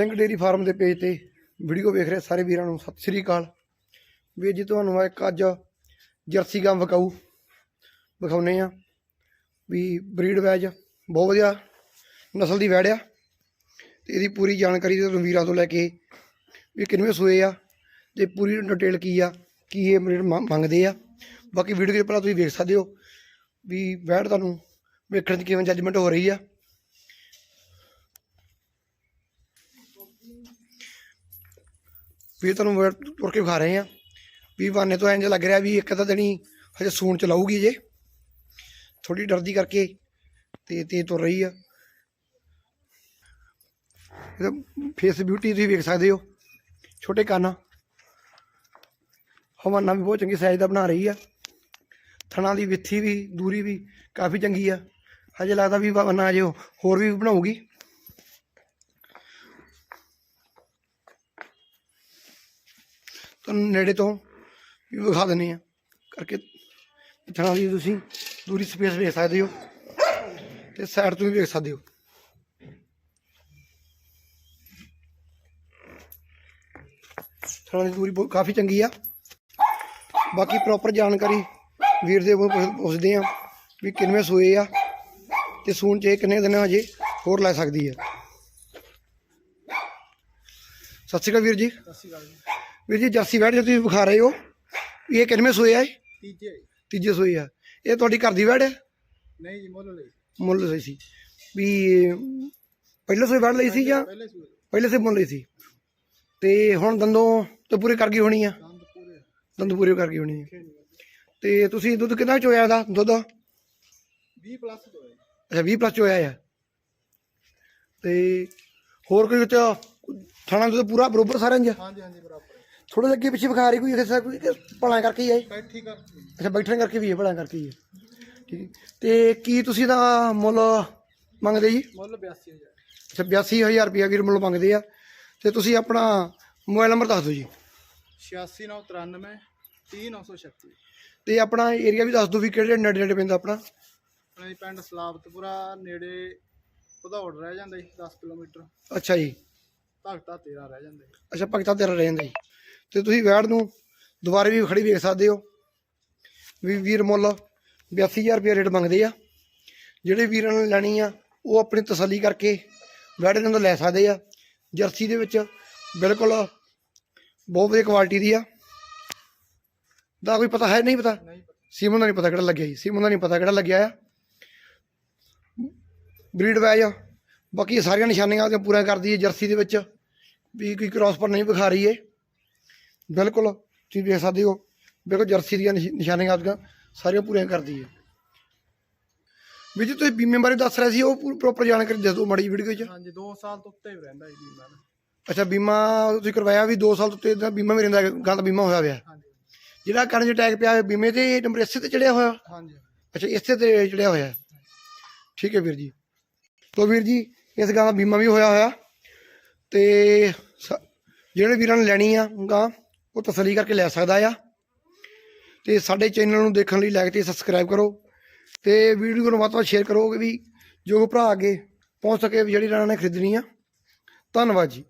Singh dairy farm ਦੇ page ਤੇ video ਵੇਖ ਰਹੇ ਸਾਰੇ ਵੀਰਾਂ ਨੂੰ। ਸਤਿ ਸ੍ਰੀ ਅਕਾਲ। ਵੀਰ ਜੀ, ਤੁਹਾਨੂੰ ਮੈਂ ਇੱਕ ਅੱਜ ਜਰਸੀ ਗਾਂ ਵਿਕਾਊ ਵਿਖਾਉਨੇ ਆ ਵੀ ਬਰੀਡ ਵੈਜ ਬਹੁਤ ਵਧੀਆ ਨਸਲ ਦੀ ਵੈੜ ਆ ਤੇ ਇਹਦੀ ਪੂਰੀ ਜਾਣਕਾਰੀ ਤੁਹਾਨੂੰ ਵੀਰਾਂ ਤੋਂ ਲੈ ਕੇ ਵੀ ਕਿੰਨਵੇਂ ਸੂਏ ਆ ਤੇ ਪੂਰੀ ਡਿਟੇਲ ਕੀ ਆ, ਕੀ ਇਹ ਬਰੀਡ ਮੰਗ- ਮੰਗਦੇ ਆ। ਬਾਕੀ ਵੀਡੀਓ ਦੇ ਪਹਿਲਾਂ ਤੁਸੀਂ ਵੇਖ ਸਕਦੇ ਹੋ ਵੀ ਵੈੜ ਤੁਹਾਨੂੰ ਵੇਖਣ 'ਚ ਕਿਵੇਂ ਜੱਜਮੈਂਟ ਹੋ ਰਹੀ ਆ। ਵੀ ਤੁਹਾਨੂੰ ਤੁਰ ਕੇ ਵਿਖਾ ਰਹੇ ਆ ਵੀ ਬਾਨੇ ਤੋਂ ਇੰਜ ਲੱਗ ਰਿਹਾ ਵੀ ਇੱਕ ਤਾਂ ਦਿਨੀ ਹਜੇ ਸੂਣ ਚ ਲਾਊਗੀ ਜੇ। ਥੋੜੀ ਡਰਦੀ ਕਰਕੇ ਤੇ ਤੇ ਤੁਰ ਰਹੀ ਆ। ਇਹਦਾ ਫੇਸ ਬਿਊਟੀ ਤੁਸੀਂ ਵੇਖ ਸਕਦੇ ਹੋ। ਛੋਟੇ ਕੰਨ। ਹਵਾਨਾ ਵੀ ਬਹੁਤ ਚੰਗੀ ਸਾਈਜ਼ ਦਾ ਬਣਾ ਰਹੀ ਆ। ਥਣਾ ਦੀ ਵਿੱਥੀ ਵੀ, ਦੂਰੀ ਵੀ ਕਾਫੀ ਚੰਗੀ ਆ। ਹਜੇ ਲੱਗਦਾ ਵੀ ਹਵਾਨਾ ਅਜੇ ਹੋਰ ਵੀ ਬਣਾਉਗੀ ਤੁਹਾਨੂੰ ਨੇੜੇ ਤੋਂ ਵੀ ਵਿਖਾ ਦਿੰਦੇ ਆ ਕਰਕੇ ਥਣਾ ਦੀ ਤੁਸੀਂ ਦੂਰੀ ਸਪੇਸ ਵੇਖ ਸਕਦੇ ਹੋ ਤੇ ਸਾਈਡ ਤੋਂ ਵੀ ਵੇਖ ਸਕਦੇ ਹੋ। ਥਣਾ ਦੀ ਦੂਰੀ ਬਹੁਤ ਕਾਫੀ ਚੰਗੀ ਆ। ਬਾਕੀ ਪ੍ਰੋਪਰ ਜਾਣਕਾਰੀ ਵੀਰ ਦੇ ਕੋਲ ਪੁੱਛ- ਪੁੱਛਦੇ ਆ ਵੀ ਕਿੰਨਵੇਂ ਸੂਏ ਆ ਤੇ ਸੂਣ ਚ ਇਹ ਕਿੰਨੇ ਦਿਨ ਹਜੇ ਹੋਰ ਲੈ ਸਕਦੀ ਆ। ਸਤਿ ਸ਼੍ਰੀ ਅਕਾਲ ਵੀਰ ਜੀ। ਸਤਿ ਸ਼੍ਰੀ ਅਕਾਲ ਵੀਰ ਜੀ ਜਰਸੀ ਵੈੜ ਜੋ ਤੁਸੀਂ ਵਿਖਾ ਰਹੇ ਹੋ ਇਹ ਕਿੰਨਵੇਂ ਸੂਏ ਆ ਇਹ? ਤੀਜੇ ਤੀਜੇ ਸੂਏ ਆ। ਇਹ ਤੁਹਾਡੀ ਘਰ ਦੀ ਵੈੜ ਹੈ ਨਹੀਂ ਜੀ ਮੁੱਲ ਲਈ ਮੁੱਲ ਲਈ ਸੀ। ਵੀ ਪਹਿਲੇ ਸੂਏ ਵੈੜ ਲਈ ਸੀ ਜਾਂ ਪਹਿਲੇ ਸੂਏ ਪਹਿਲੇ ਸੇ ਮੁੱਲ ਲਈ ਸੀ? ਤੇ ਹੁਣ ਦੰਦੋਂ ਤੇ ਪੂਰੇ ਕਰ ਗਈ ਹੋਣੀ ਆ? ਦੰਦ ਪੂਰੇ ਦੰਦ ਪੂਰੇ ਕਰ ਗਈ ਹੋਣੀ ਆ। ਤੇ ਤੁਸੀਂ ਦੁੱਧ ਕਿੰਨਾ ਚੋਇਆ ਦਾ ਦੁੱਧ? 20 ਪਲੱਸ ਤੋਂ ਹੈ ਅੱਛਾ 20 ਪਲੱਸ ਚੋਇਆ ਆ। ਤੇ ਹੋਰ ਕੋਈ ਵਿੱਚ ਥਾਣਾ ਦੁੱਧ ਪੂਰਾ ਬਰੋਬਰ ਸਾਰਿਆਂ ਚ? ਹਾਂਜੀ ਹਾਂਜੀ ਬਰਾਬਰ। ਥੋੜਾ ਜਿਹਾ ਅੱਗੇ ਪਿੱਛੇ ਵਿਖਾ ਰਹੀ ਕੋਈ ਕਿਸੇ ਕੋਈ ਭਲਾ ਕਰਕੇ ਹੀ ਆਏ? ਬੈਠੀ ਕਰ ਅੱਛਾ ਬੈਠਣ ਕਰਕੇ ਵੀ ਹੈ ਭਲਾ ਕਰਕੇ ਹੀ ਹੈ ਠੀਕ ਹੈ। ਤੇ ਕੀ ਤੁਸੀਂ ਦਾ ਮੁੱਲ ਮੰਗਦੇ ਜੀ? ਮੁੱਲ 82000 ਅੱਛਾ 82000 ਰੁਪਇਆ ਵੀਰ ਮੁੱਲ ਮੰਗਦੇ ਆ। ਤੇ ਤੁਸੀਂ ਆਪਣਾ ਮੋਬਾਈਲ ਨੰਬਰ ਦੱਸ ਦਿਓ ਜੀ। 86993 30936 ਤੇ ਆਪਣਾ ਏਰੀਆ ਵੀ ਦੱਸ ਦਿਓ ਵੀ ਕਿਹੜੇ ਨੇੜੇ ਨੇੜੇ ਪੈਂਦਾ ਆਪਣਾ। ਆਪਣਾ ਪਿੰਡ ਸਲਾਬਤਪੁਰਾ ਨੇੜੇ ਭਦੌੜ ਰਹਿ ਜਾਂਦਾ ਜੀ 10 ਕਿਲੋਮੀਟਰ। ਅੱਛਾ ਜੀ। ਭਗਤਾ ਤੇਰਾ ਰਹਿ ਜਾਂਦਾ ਜੀ। ਅੱਛਾ ਭਗਤਾ ਤੇਰਾ ਰਹਿ ਜਾਂਦਾ ਜੀ। ਤੇ ਤੁਸੀਂ ਵੈੜ ਨੂੰ ਦੁਬਾਰੇ ਵੀ ਖੜੀ ਵੇਖ ਸਕਦੇ ਹੋ। ਵੀ ਵੀਰ ਮੁੱਲ 82000 ਰੁਪਏ ਰੇਟ ਮੰਗਦੇ ਆ। ਜਿਹੜੇ ਵੀਰਾਂ ਨੇ ਲੈਣੀ ਆ ਉਹ ਆਪਣੀ ਤਸੱਲੀ ਕਰਕੇ ਵੈੜ ਇਹਨਾਂ ਤੋਂ ਲੈ ਸਕਦੇ ਆ। ਜਰਸੀ ਦੇ ਵਿੱਚ ਬਿਲਕੁਲ ਬਹੁਤ ਵਧੀਆ ਕੁਆਲਿਟੀ ਦੀ ਆ। ਦਾ ਕੋਈ ਪਤਾ ਹੈ ਨਹੀਂ ਪਤਾ? ਸੀਮਨ ਦਾ ਨਹੀਂ ਪਤਾ ਕਿਹੜਾ ਲੱਗਿਆ ਜੀ। ਸੀਮਨ ਦਾ ਨਹੀਂ ਪਤਾ ਕਿਹੜਾ ਲੱਗਿਆ ਆ। ਬਰੀਡ ਵੈਜ ਬਾਕੀ ਸਾਰੀਆਂ ਨਿਸ਼ਾਨੀਆਂ ਉਹਦੀਆਂ ਪੂਰੀਆਂ ਕਰਦੀ ਹੈ ਜਰਸੀ ਦੇ ਵਿੱਚ। ਵੀ ਕੋਈ ਕ੍ਰਾਸ ਪਰ ਨਹੀਂ ਵਿਖਾ ਰਹੀ ਏ ਬਿਲਕੁਲ ਤੁਸੀਂ ਵੇਖ ਸਕਦੇ ਹੋ। ਬਿਲਕੁਲ ਜਰਸੀ ਦੀਆਂ ਨਿਸ਼- ਨਿਸ਼ਾਨੀਆਂ ਉਹਦੀਆਂ ਸਾਰੀਆਂ ਪੂਰੀਆਂ ਕਰਦੀ ਹੈ। ਵੀ ਜੀ ਤੁਸੀਂ ਬੀਮੇ ਬਾਰੇ ਦੱਸ ਰਹੇ ਸੀ ਉਹ ਪ੍ਰੋਪਰ ਜਾਣਕਾਰੀ ਦੇ ਦਿਓ ਮਾੜੀ ਵੀਡੀਓ 'ਚ। ਹਾਂਜੀ 2 ਸਾਲ ਤੋਂ ਉੱਤੇ ਵੀ ਰਹਿੰਦਾ ਜੀ ਬੀਮਾ ਅੱਛਾ ਬੀਮਾ ਤੁਸੀਂ ਕਰਵਾਇਆ ਵੀ 2 ਸਾਲ ਤੋਂ ਉੱਤੇ ਦਾ ਬੀਮਾ ਵੀ ਰਹਿੰਦਾ ਦਾ ਬੀਮਾ ਹੋਇਆ ਹੋਇਆ ਹਾਂਜੀ। ਜਿਹੜਾ ਕਰਨ 'ਚ ਟੈਗ ਪਿਆ ਹੋਇਆ ਬੀਮੇ ਤੇ ਨੰਬਰ ਇਸੇ ਤੇ ਚੜਿਆ ਹੋਇਆ? ਹਾਂਜੀ। ਅੱਛਾ ਇਸੇ ਤੇ ਚੜਿਆ ਹੋਇਆ। ਠੀਕ ਹੈ ਵੀਰ ਜੀ। ਤੋ ਵੀਰ ਜੀ ਇਸ ਗਾਂ ਦਾ ਬੀਮਾ ਵੀ ਹੋਇਆ ਹੋਇਆ। ਤੇ ਜਿਹੜੇ ਵੀਰਾਂ ਨੇ ਲੈਣੀ ਆ ਗਾਂ ਉਹ ਤਸੱਲੀ ਕਰਕੇ ਲੈ ਸਕਦਾ ਆ। ਤੇ ਸਾਡੇ ਚੈਨਲ ਨੂੰ ਦੇਖਣ ਲਈ ਲਾਈਕ ਤੇ ਸਬਸਕ੍ਰਾਈਬ ਕਰੋ। ਤੇ ਵੀਡੀਓ ਨੂੰ ਵੱਧ ਤੋਂ ਵੱਧ ਸ਼ੇਅਰ ਕਰੋ ਵੀ ਜੋ ਭਰਾ ਅੱਗੇ ਪਹੁੰਚ ਸਕੇ ਵੀ ਜਿਹੜੀ ਇਹਨਾਂ ਨੇ ਖਰੀਦਣੀ ਆ। ਧੰਨਵਾਦ ਜੀ।